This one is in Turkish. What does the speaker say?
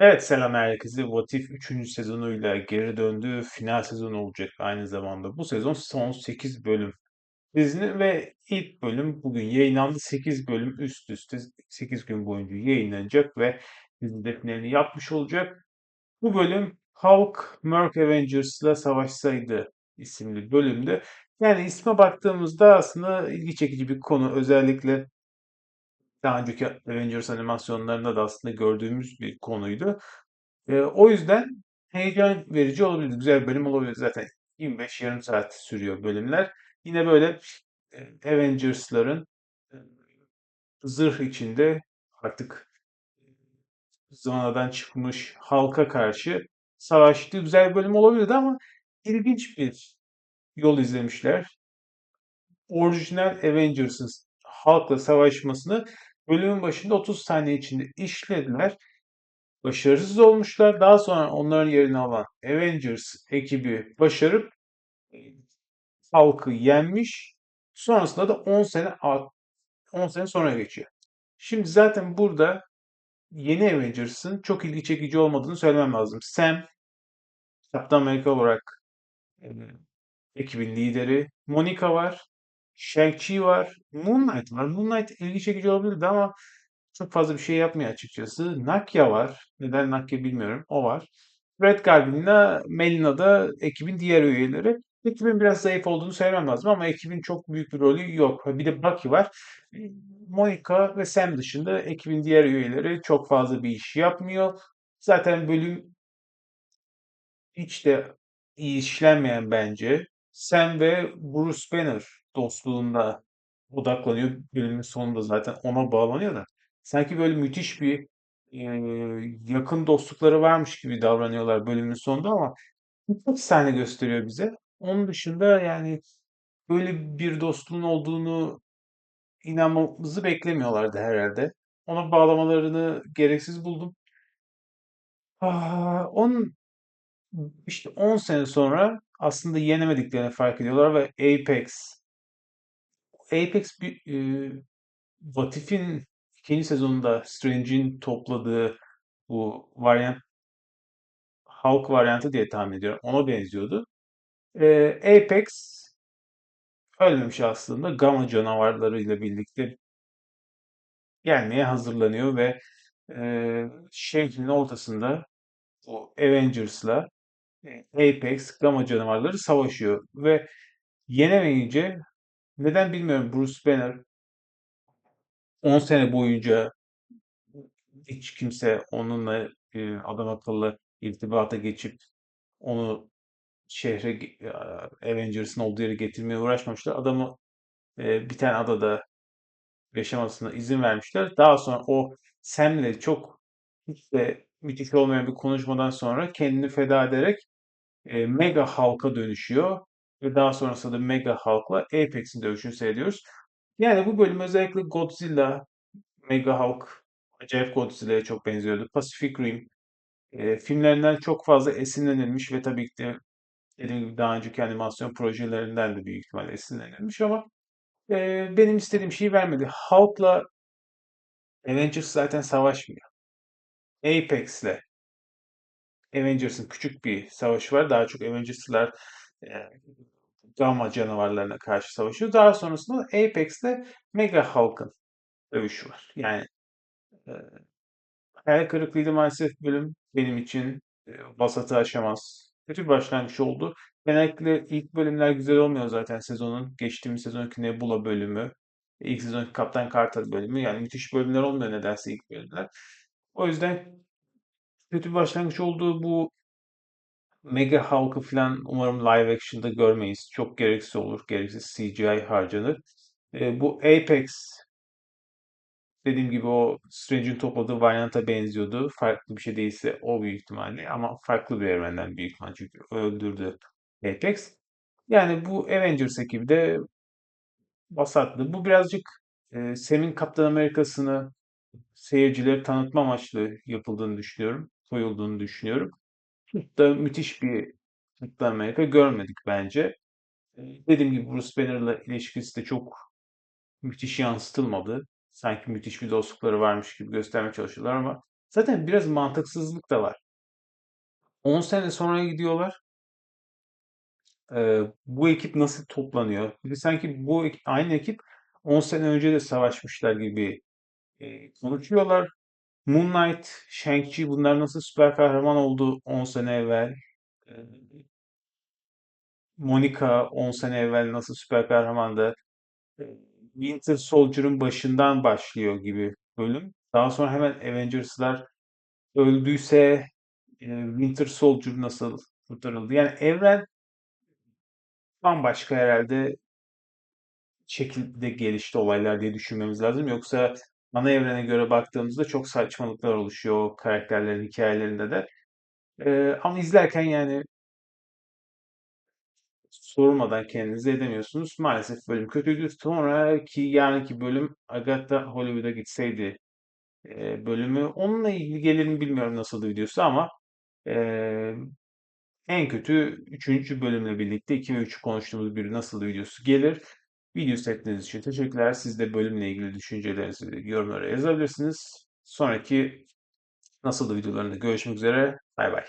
Evet selam herkese. What If 3. sezonuyla geri döndü. Final sezonu olacak aynı zamanda. Bu sezon son 8 bölüm. Dizinin ve ilk bölüm bugün yayınlandı. 8 bölüm üst üste 8 gün boyunca yayınlanacak ve dizide finalini yapmış olacak. Bu bölüm Hulk Merc Avengers'la savaşsaydı isimli bölümde. Yani isme baktığımızda aslında ilgi çekici bir konu. Özellikle daha önceki Avengers animasyonlarında da aslında gördüğümüz bir konuydu. Ee, o yüzden heyecan verici olabilir. Güzel bir bölüm olabilir. Zaten 25 yarım saat sürüyor bölümler. Yine böyle e, Avengers'ların e, zırh içinde artık zamanadan çıkmış halka karşı savaştığı güzel bir bölüm olabilirdi ama ilginç bir yol izlemişler. Orijinal Avengers'ın halkla savaşmasını bölümün başında 30 saniye içinde işlediler. Başarısız olmuşlar. Daha sonra onların yerini alan Avengers ekibi başarıp e, halkı yenmiş. Sonrasında da 10 sene 10 sene sonra geçiyor. Şimdi zaten burada yeni Avengers'ın çok ilgi çekici olmadığını söylemem lazım. Sam, Kaptan Amerika olarak e, ekibin lideri. Monica var. Shang-Chi var. Moon Knight var. Moon Knight ilgi çekici olabilirdi ama çok fazla bir şey yapmıyor açıkçası. Nakia var. Neden Nakia bilmiyorum. O var. Red Guardian'la Melina da ekibin diğer üyeleri. Ekibin biraz zayıf olduğunu söylemem lazım ama ekibin çok büyük bir rolü yok. Bir de Bucky var. Monica ve Sam dışında ekibin diğer üyeleri çok fazla bir iş yapmıyor. Zaten bölüm hiç de iyi işlenmeyen bence. Sam ve Bruce Banner dostluğunda odaklanıyor. Bölümün sonunda zaten ona bağlanıyor da. Sanki böyle müthiş bir yakın dostlukları varmış gibi davranıyorlar bölümün sonunda ama birkaç sahne gösteriyor bize. Onun dışında yani böyle bir dostluğun olduğunu inanmamızı beklemiyorlardı herhalde. Ona bağlamalarını gereksiz buldum. Ah, onun işte 10 sene sonra aslında yenemediklerini fark ediyorlar ve Apex Apex e, What If'in ikinci sezonunda Strange'in topladığı bu varyant Hulk varyantı diye tahmin ediyorum. Ona benziyordu. E, Apex ölmemiş aslında. Gamma canavarlarıyla birlikte gelmeye hazırlanıyor ve e, şehrin ortasında o Avengers'la e, Apex, Gamma canavarları savaşıyor ve yenemeyince neden bilmiyorum Bruce Banner 10 sene boyunca hiç kimse onunla e, adam akıllı irtibata geçip onu şehre e, Avengers'ın olduğu yere getirmeye uğraşmamışlar. Adamı e, bir tane adada yaşamasına izin vermişler. Daha sonra o Sam'le çok hiç de müthiş olmayan bir konuşmadan sonra kendini feda ederek e, Mega Hulk'a dönüşüyor. Ve daha sonrasında da Mega Hulk'la Apex'in dövüşünü seyrediyoruz. Yani bu bölüm özellikle Godzilla, Mega Hulk, acayip Godzilla'ya çok benziyordu. Pacific Rim e, filmlerinden çok fazla esinlenilmiş ve tabii ki de dediğim gibi daha önceki animasyon projelerinden de büyük ihtimalle esinlenilmiş ama e, benim istediğim şeyi vermedi. Hulk'la Avengers zaten savaşmıyor. Apex'le Avengers'ın küçük bir savaşı var. Daha çok Avengers'lar Gamma canavarlarına karşı savaşıyor. Daha sonrasında Apex'le Mega Hulk'ın dövüşü var. Yani e, hayal kırıklığıydı maalesef bölüm benim için e, aşamaz. Kötü bir başlangıç oldu. Genellikle ilk bölümler güzel olmuyor zaten sezonun. Geçtiğimiz sezonki Nebula bölümü, ilk sezonki Kaptan Kartal bölümü. Yani müthiş bölümler olmuyor nedense ilk bölümler. O yüzden kötü bir başlangıç oldu. Bu Mega Hulk'ı falan umarım live action'da görmeyiz. Çok gereksiz olur. Gereksiz CGI harcanır. E, bu Apex dediğim gibi o Strange'in topladığı varyanta benziyordu. Farklı bir şey değilse o büyük ihtimalle ama farklı bir evrenden büyük ihtimalle çünkü öldürdü Apex. Yani bu Avengers ekibi de vasatlı. Bu birazcık e, Sam'in Kaptan Amerika'sını seyircileri tanıtma amaçlı yapıldığını düşünüyorum. Koyulduğunu düşünüyorum. Da müthiş bir Kaptan Amerika görmedik bence. Dediğim gibi Bruce Banner'la ilişkisi de çok müthiş yansıtılmadı. Sanki müthiş bir dostlukları varmış gibi göstermeye çalışıyorlar ama Zaten biraz mantıksızlık da var. 10 sene sonra gidiyorlar. Ee, bu ekip nasıl toplanıyor? Bir sanki bu ek- aynı ekip 10 sene önce de savaşmışlar gibi e, konuşuyorlar. Moon Knight, Shang-Chi bunlar nasıl süper kahraman oldu 10 sene evvel? Ee, Monica 10 sene evvel nasıl süper kahramandı? Ee, Winter Soldier'ın başından başlıyor gibi bölüm. Daha sonra hemen Avengers'lar öldüyse e, Winter Soldier nasıl kurtarıldı? Yani evren bambaşka herhalde şekilde gelişti olaylar diye düşünmemiz lazım. Yoksa ana evrene göre baktığımızda çok saçmalıklar oluşuyor karakterlerin hikayelerinde de. Ee, ama izlerken yani sormadan kendinize edemiyorsunuz. Maalesef bölüm kötüydü. Sonraki yarınki bölüm Agatha Hollywood'a gitseydi e, bölümü. Onunla ilgili gelir mi bilmiyorum nasıldı videosu ama e, en kötü üçüncü bölümle birlikte 2 ve 3'ü konuştuğumuz bir nasıldı videosu gelir. Video seyrettiğiniz için teşekkürler. Siz de bölümle ilgili düşüncelerinizi yorumlara yazabilirsiniz. Sonraki nasıldı videolarında görüşmek üzere. Bay bay.